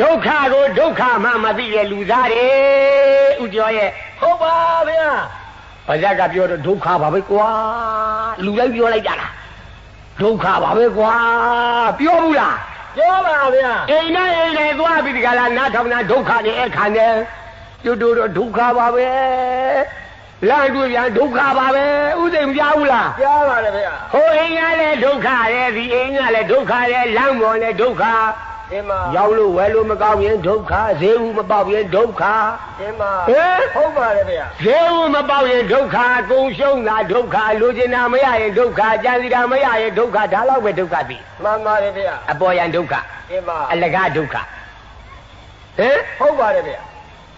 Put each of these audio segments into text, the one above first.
ဒုက္ခကိုဒုက္ခမှမသိတဲ့လူသားတွေဥကျော်ရဲ့ဟုတ်ပါဗျာဘာဇက်ကပြောတော့ဒုက္ခပါပဲကွာလူလိုက်ပြောလိုက်ကြလားဒုက္ခပါပဲကွာပြောဘူးလားပြောပါဗျာအိမ်နဲ့အိမ်နဲ့သွားပြီးဒီကလာနားထောင်တာဒုက္ခနဲ့အခါနဲ့တူတူတော့ဒုက္ခပါပဲလမ်းတွေ့ပြန်ဒုက္ခပါပဲဥစိန်မပြောဘူးလားပြောပါတယ်ဗျာဟိုအိမ်ကလည်းဒုက္ခရဲ့ဒီအိမ်ကလည်းဒုက္ခရဲ့လမ်းပေါ်လည်းဒုက္ခဒီမှာ ရောက်လို့ဝယ်လို့မကောက်ရင်ဒုက္ခဈေးဦးမပေါက်ရင်ဒုက္ခဒီမှာဟဲ့ဟုတ်ပါတယ်ဗျာဈေးဦးမပေါက်ရင်ဒုက္ခကုံရှုံးတာဒုက္ခလိုချင်တာမရရင်ဒုက္ခကြံစီတာမရရင်ဒုက္ခဒါတော့ပဲဒုက္ခပြီမှန်ပါတယ်ဗျာအပေါ်ယံဒုက္ခဒီမှာအလကားဒုက္ခဟင်ဟုတ်ပါတယ်ဗျာ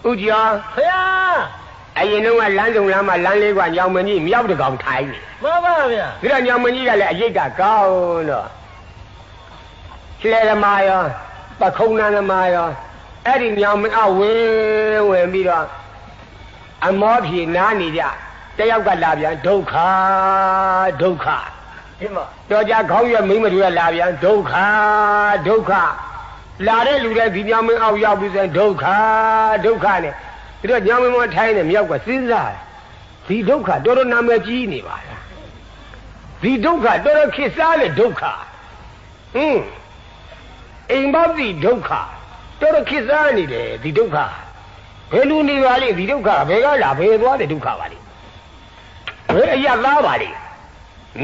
ဥကျော်ဖျားအရင်တော့ကလမ်းစုံလမ်းမှာလမ်းလေးကညောင်မကြီးမြောက်တကောင်ထိုင်နေမှန်ပါဗျာဒီတော့ညောင်မကြီးကလည်းအရေးကကောင်းတော့ ခြေသမားရောပခုံးနာသမားရောအဲ့ဒီညောင်မအဝင်းဝင်ပြီးတော့အမောဖြေနားနေကြတယောက်ကလာပြန်ဒုက္ခဒုက္ခဒီမှာတော်ကြခေါင်းရွက်မိမ့်မတွေလာပြန်ဒုက္ခဒုက္ခလာတဲ့လူတွေဒီညောင်မင်းအောက်ရောက်ပြီးဆိုရင်ဒုက္ခဒုက္ခနဲ့ဒီတော့ညောင်မင်းမထိုင်းနေမြောက်ကစဉ်းစားတယ်ဒီဒုက္ခတော်တော်နာမည်ကြီးနေပါလားဒီဒုက္ခတော်တော်ခေတ်စားတဲ့ဒုက္ခဟင်း အိမ်ပေါက်ဒီဒုက္ခတော်တော်ခေတ်စားနေတယ်ဒီဒုက္ခဘယ်လိုနေပါလိမ့်ဒီဒုက္ခဘယ်ကလာဘယ်သွားတဲ့ဒုက္ခပါလိမ့်ဘယ်အရသားပါလိမ့်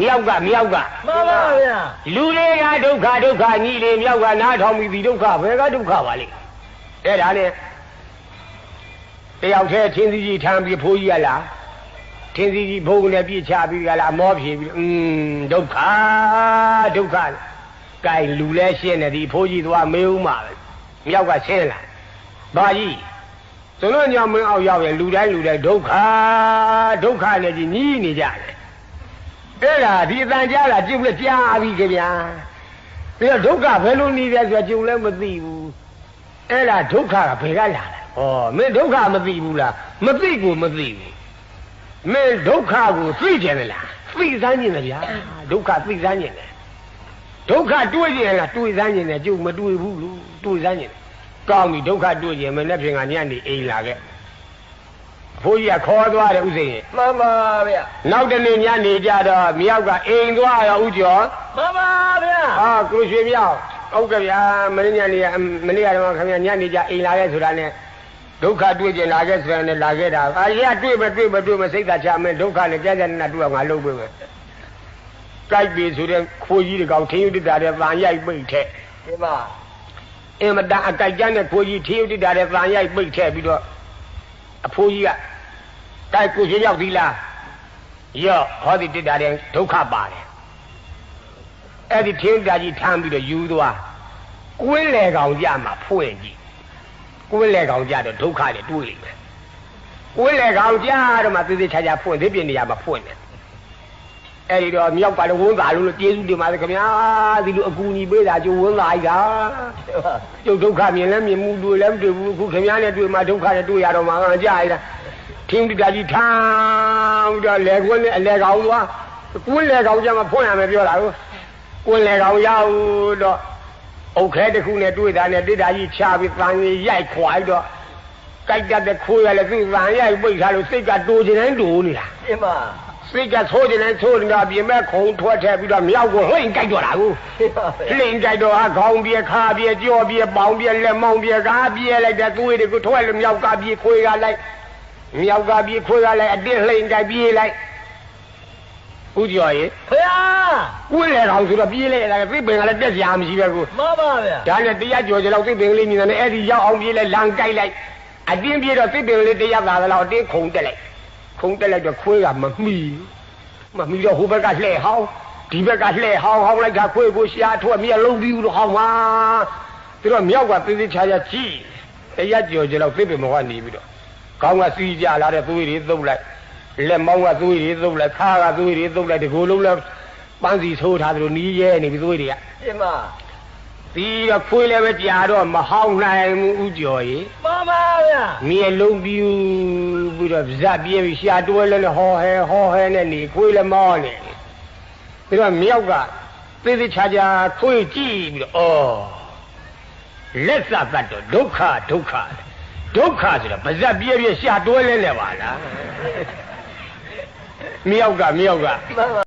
မြောက်ကမြောက်ကမှန်ပါဗျာလူတွေကဒုက္ခဒုက္ခညီလေမြောက်ကနားထောင်ပြီးဒီဒုက္ခဘယ်ကဒုက္ခပါလိမ့်အဲ့ဒါနဲ့တယောက်တည်းထင်းစီကြီးထမ်းပြီးဖိုးကြီးရလားထင်းစီကြီးဘုံနဲ့ပြစ်ချပြီးရလားမောဖြေပြီးอืมဒုက္ခဒုက္ခ ကဲလူလဲရှင်းတယ်ဒီဖိုးကြီးသွားမေးဦးမှာပဲမြောက်ကရှင်းလာဘာကြီးကျွန်တော်ညမင်းအောင်ရောက်ရင်လူတိုင်းလူတိုင်းဒုက္ခဒုက္ခနဲ့ကြီးညီးနေကြတယ်အဲ့ဒါဒီအတန်ကြားတာကျုပ်လည်းကြားပြီခင်ဗျာပြီးတော့ဒုက္ခဘယ်လိုနေလဲဆိုတော့ကျုပ်လည်းမသိဘူးအဲ့ဒါဒုက္ခကဘယ်ကလာလဲဩမင်းဒုက္ခမသိဘူးလားမသိကိုမသိဘူးမင်းဒုက္ခကိုသိကြတယ်လားသိစမ်းကျင်တယ်ဗျာဒုက္ခသိစမ်းကျင်တယ် ဒုက္ခတွေ့ကြရင်လားတွေ့စမ်းကျင်တယ်ကျုပ်မတွေ့ဘူးလို့တွေ့စမ်းကျင်တယ်ကောင်းပြီဒုက္ခတွေ့ကြရင်မနေ့ပြင်ကညနေအိမ်လာခဲ့အဖိုးကြီးကခေါ်သွားတယ်ဥစိန်ရဲ့မှန်ပါဗျာနောက်တနေ့ညနေကြတော့မြောက်ကအိမ်သွားရောဥကျော်မှန်ပါဗျာဟာကိုရွှေမြောက်ဟုတ်ကဲ့ဗျာမနေ့ညနေကမနေ့ကတော့ခင်ဗျာညနေကြအိမ်လာခဲ့ဆိုတာနဲ့ဒုက္ခတွေ့ကျင်လာခဲ့ဆိုတာနဲ့လာခဲ့တာအာရတွေ့မတွေ့မတွေ့မစိတ်သာချမင်းဒုက္ခနဲ့ကြကြနဲ့တွေ့အောင်ငါလုပ်ပေးမယ် ကြိုက်ပြီဆိုတဲ့ခိုးကြီးတကောင်ထင်းယူတတာတဲ့ဗန်ရိုက်ပိတ်ထက်ဒီမှာအင်မတန်အကြိုက်ကြတဲ့ခိုးကြီးထင်းယူတတာတဲ့ဗန်ရိုက်ပိတ်ထက်ပြီးတော့အဖိုးကြီးကတိုက်ကိုရွှေမြောက်သီလားရော့ဟောဒီတတာတဲ့ဒုက္ခပါတယ်အဲ့ဒီထင်းပြကြီးထမ်းပြီးတော့ယူသွားကွင်းလေကောင်ကြမှာဖွင့်ကြည့်ကွင်းလေကောင်ကြတော့ဒုက္ခတွေတွေးလိမ့်မယ်ကွင်းလေကောင်ကြတော့မှသေသေးချာချာဖွင့်သေးပြနေရမှာဖွင့်တယ် အဲ့ဒီတော့မြောက်ပါတော့ဝန်းသာလို့ကျေးဇူးတင်ပါတယ်ခင်ဗျာဒီလိုအကူအညီပေးတာကျိုးဝန်းသာအိုက်တာကျုပ်ဒုက္ခမြင်လဲမြင်မှုတွေ့လဲမတွေ့ဘူးအခုခင်ဗျားနဲ့တွေ့မှဒုက္ခနဲ့တွေ့ရတော့မှငါကြားရတာထင်းပြကြီးထမ်းပြီးတော့လေကွင်းနဲ့အလေကောင်သွားကွင်းလေကောင်ကြမှာဖွင့်ရမယ်ပြောတာကိုကိုယ်လေကောင်ရောက်တော့အုတ်ခဲတစ်ခုနဲ့တွေ့တာနဲ့တိတာကြီးချပြီးတန်ကြီးရိုက်ခွာပြီးတော့ကြိုက်တတ်တဲ့ခိုးရလဲသူ့တန်ရိုက်ပိတ်ထားလို့စိတ်ကတိုးချင်တိုင်းတိုးနေတာဒီမှာ စိတ်ကသိုးချင်တိုင်းသိုးနေတာပြင်မဲ့ခုံထွက်ထည့်ပြီးတော့မြောက်ကိုလှိမ့်ကြိုက်တော့တာကိုဒီမှာလှိမ့်ကြိုက်တော့ဟာခေါင်းပြေခါပြေကြောပြေပေါင်ပြေလက်မောင်းပြေကားပြေလိုက်တဲ့သွေးတွေကိုထွက်လို့မြောက်ကပြေခွေးကလိုက်မြောက်ကပြေခွေးကလိုက်အတင်းလှိမ့်ကြိုက်ပြေလိုက်ဥကျော်ရေဖျားကွင်းလေကောင်ဆိုတော့ပြေးလိုက်ရတာသိပင်ကလည်းတက်စရာမရှိပဲကိုမှန်ပါဗျာဒါနဲ့တရားကြော်ကြလောက်သိပင်ကလေးမြင်တယ်အဲ့ဒီရောက်အောင်ပြေးလိုက်လန်ကြိုက်လိုက်အတင်းပြေးတော့သိပင်ကလေးတရားသာတော့အတင်းခုံတက်လိုက် ခုံတက်လိုက်တော့ခွေးကမမီမမီတော့ဟိုဘက်ကလှဲ့ဟောင်းဒီဘက်ကလှဲ့ဟောင်းဟောင်းလိုက်တာခွေးကိုရှားထွက်မြက်လုံးပြီးတော့ဟောင်းမှာသူတို့မြောက်ကသေးသေးချာချာကြည့်တရားကြော်ကြလောက်သိပင်မောကနေပြီးတော့ကောင်းကစီးကြလာတဲ့သွေးတွေသုတ်လိုက်လက်မောင်းကသွေးတွေသုတ်လိုက်ခါကသွေးတွေသုတ်လိုက်ဒီကိုယ်လုံးလဲပန်းစီထိုးထားသလိုနီးရဲနေပြီသွေးတွေကဒီမှာဒီတော့ခွေးလည်းပဲကြာတော့မဟောင်းနိုင်ဘူးဥကျော်ရေမှန် ပါဗျာမြေလုံးပြူပြီးတော့ဇက်ပြေးပြီးရှာတွဲလဲလဲဟောဟဲဟောဟဲနဲ့နေခွေးလည်းမောနေပြီးတော့မြောက်ကသေသေးချာချာခွေးကြည့်ပြီးတော့ဩလက်စတတ်တော့ဒုက္ခဒုက္ခဒုက္ခဆိုတော့ပါဇက်ပြည့်ပြည့်ရှာတွဲလဲနေပါလားမြောက်ကမြောက်ကမှန်ပါ